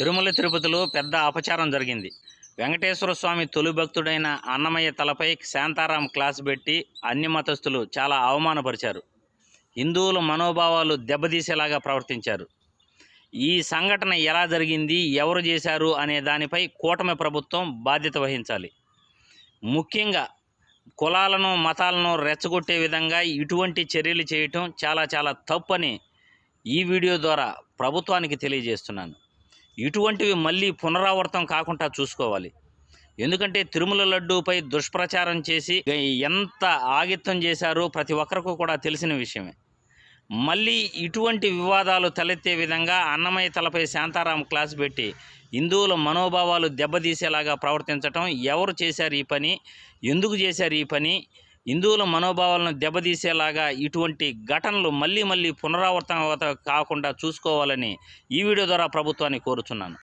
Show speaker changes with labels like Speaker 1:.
Speaker 1: తిరుమల తిరుపతిలో పెద్ద అపచారం జరిగింది. వెంకటేశ్వర స్వామి తొలి భక్తుడైన అన్నమయ్య తలపై శాంతారాం క్లాస్ పెట్టి అన్ని మతస్థులు చాలా అవమానపరిచారు. హిందువుల మనోభావాలు దెబ్బతీసేలాగా ప్రవర్తించారు. ఈ సంఘటన ఎలా జరిగింది ఎవరు చేశారు అనే దానిపై కూటమి ప్రభుత్వం బాధ్యత వహించాలి. ముఖ్యంగా కులాలను మతాలను రెచ్చగొట్టే విధంగా ఇటువంటి చర్యలు చేయటం చాలా చాలా తప్పని ఈ వీడియో ద్వారా ప్రభుత్వానికి తెలియజేస్తున్నాను. ఇటువంటివి మళ్ళీ పునరావృతం కాకుండా చూసుకోవాలి. ఎందుకంటే తిరుమల లడ్డూపై దుష్ప్రచారం చేసి ఎంత ఆగిత్యం చేశారో ప్రతి ఒక్కరికి కూడా తెలిసిన విషయమే. మళ్ళీ ఇటువంటి వివాదాలు తలెత్తే విధంగా అన్నమయ్య తలపై శాంతారాం క్లాస్ పెట్టి హిందువుల మనోభావాలు దెబ్బతీసేలాగా ప్రవర్తించటం ఎవరు చేశారు ఈ పని? ఎందుకు చేశారు ఈ పని? హిందువుల మనోభావాలను దెబ్బతీసేలాగా ఇటువంటి ఘటనలు మళ్ళీ మళ్ళీ పునరావృతం కాకుండా చూసుకోవాలని ఈ వీడియో ద్వారా ప్రభుత్వాన్ని కోరుచున్నాను.